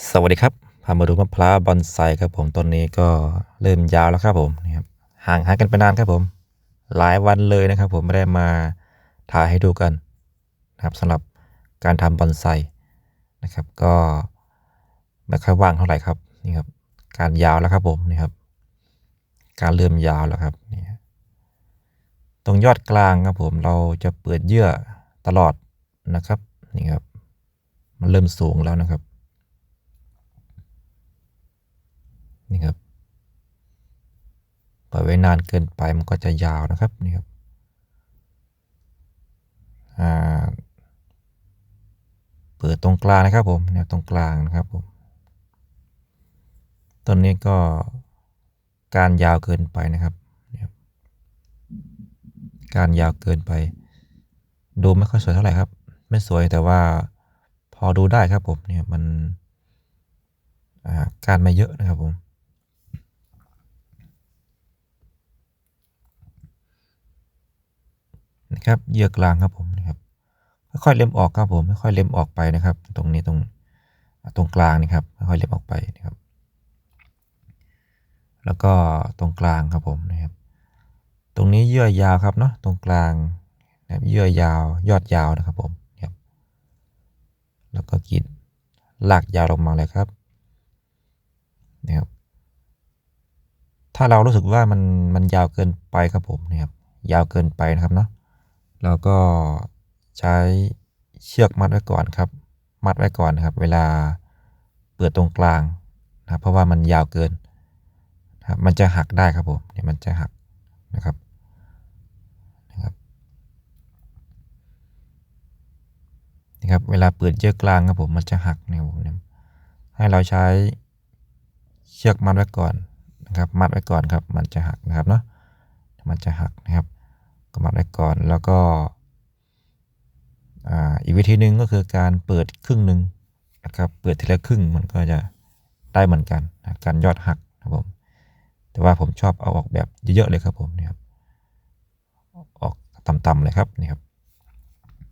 สวัสดีครับพามาดูมะพร้าวบอนไซครับผมต้นนี้ก็เริ่มยาวแล้วครับผมนี่ครับห่างหายกันไปนานครับผม หลายวันเลยนะครับ ผมไม่ได้มาถ่ายให้ดูกันนะครับสำหรับการทำบอนไซนะครับ ก็ไม่ค่อยว่างเท่าไหร่ครับนี่ครับ การยาวแล้วครับผมนี่ครับ การเริ่มยาวแล้วครับนี่ครับตรงยอดกลางครับผมเราจะเปิดเยื่อตลอดนะครับนี่ครับ มันเริ่มสูงแล้วนะครับ นี่ครับปล่อยไว้นานเกินไปมันก็จะยาวนะครับนี่ครับอ่าเปิดตรงกลางนะครับผมเนี่ยตรงกลางนะครับผมต้นนี้ก็การยาวเกินไปนะครับ การยาวเกินไป ดูไม่ค่อยสวยเท่าไหร่ครับ ไม่สวยแต่ว่าพอดูได้ครับผมเนี่ยมันการไม่เยอะนะครับผมนะ ครับเยื่อกลางครับผมนะครับค่อยๆเล็มออกครับผมค่อยๆเล็มออกไปนะครับ ตรงนี้ตรงตรงกลางนี่ครับค่อยๆเล็มออกไปนะครับ แล้วก็ตรงกลางครับผมนะครับ ตรงนี้เยื่อยาวครับเนาะตรงกลางนะครับเยื่อยาวยอดยาวนะครับผมครับแล้วก็กินลากยาวลงมาเลยครับนะครับ ถ้าเรารู้สึกว่ามันมันยาวเกินไปครับผมนะครับยาวเกินไปนะครับเนาะ เราก็ใช้เชือกมัดไว้ก่อนครับ มัดไว้ก่อนครับ เวลาเปิดตรงกลางนะเพราะว่ามันยาวเกินนะครับมันจะหักได้ครับผมเนี่ยมันจะหักนะครับนะครับนะครับ เวลาเปิดเชือกกลางครับผมมันจะหักเนี่ยผมให้เราใช้เชือกมัดไว้ก่อนนะครับ มัดไว้ก่อนครับ มันจะหักนะครับเนาะมันจะหักนะครับ ก็มัดไว้ก่อน แล้วก็อีกวิธีหนึ่งก็คือการเปิดครึ่งหนึ่งนะครับ เปิดทีละครึ่งมันก็จะได้เหมือนกันนะการยอดหักนะผม แต่ว่าผมชอบเอาออกแบบเยอะๆเลยครับผมนี่ครับ ออกต่ำๆเลยครับนี่ครับ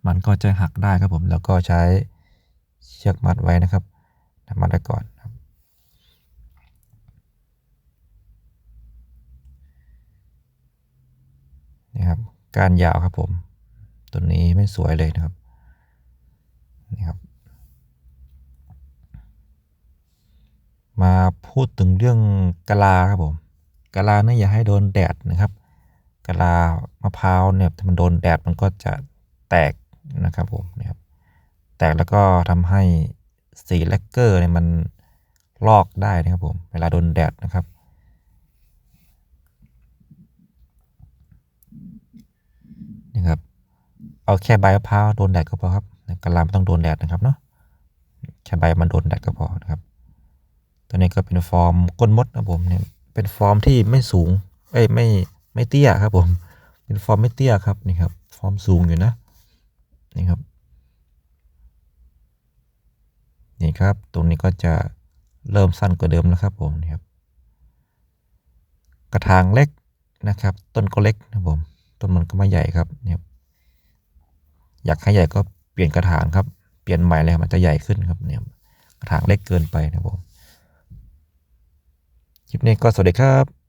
มันก็จะหักได้ครับผม แล้วก็ใช้เชือกมัดไว้นะครับมัดไว้ก่อนครับนี่ครับ การยาวครับผม ตัวนี้ไม่สวยเลยนะครับนี่ครับ มาพูดถึงเรื่องกะลาครับผมกะลาเนี่ยอย่าให้โดนแดดนะครับกะลามะพร้าวเนี่ยถ้ามันโดนแดดมันก็จะแตกนะครับผมนะครับแตกแล้วก็ทำให้สีแลกเกอร์เนี่ยมันลอกได้นะครับผม เวลาโดนแดดนะครับนี่ครับ เอาแค่ใบมะพร้าวโดนแดดก็พอครับกระลาไม่ต้องโดนแดดนะครับเนาะแค่ใบมันโดนแดดก็พอนะครับตัวนี้ก็เป็นฟอร์มก้นมดนะผมเนี่ยเป็นฟอร์มที่ไม่สูงเอ้ยไม่ไม่เตี้ยครับผม เป็นฟอร์มไม่เตี้ยครับนี่ครับฟอร์มสูงอยู่นะนี่ครับนี่ครับ ตรงนี้ก็จะเริ่มสั้นกว่าเดิมนะครับผมนี่ครับ กระถางเล็กนะครับ ต้นก็เล็กนะผม ต้นมันก็ไม่ใหญ่ครับนี่ย อยากให้ใหญ่ก็เปลี่ยนกระถางครับ เปลี่ยนใหม่เลยมันจะใหญ่ขึ้นครับเนี่ยกระถางเล็กเกินไปนะผมคลิปนี้ก็สวัสดีครับ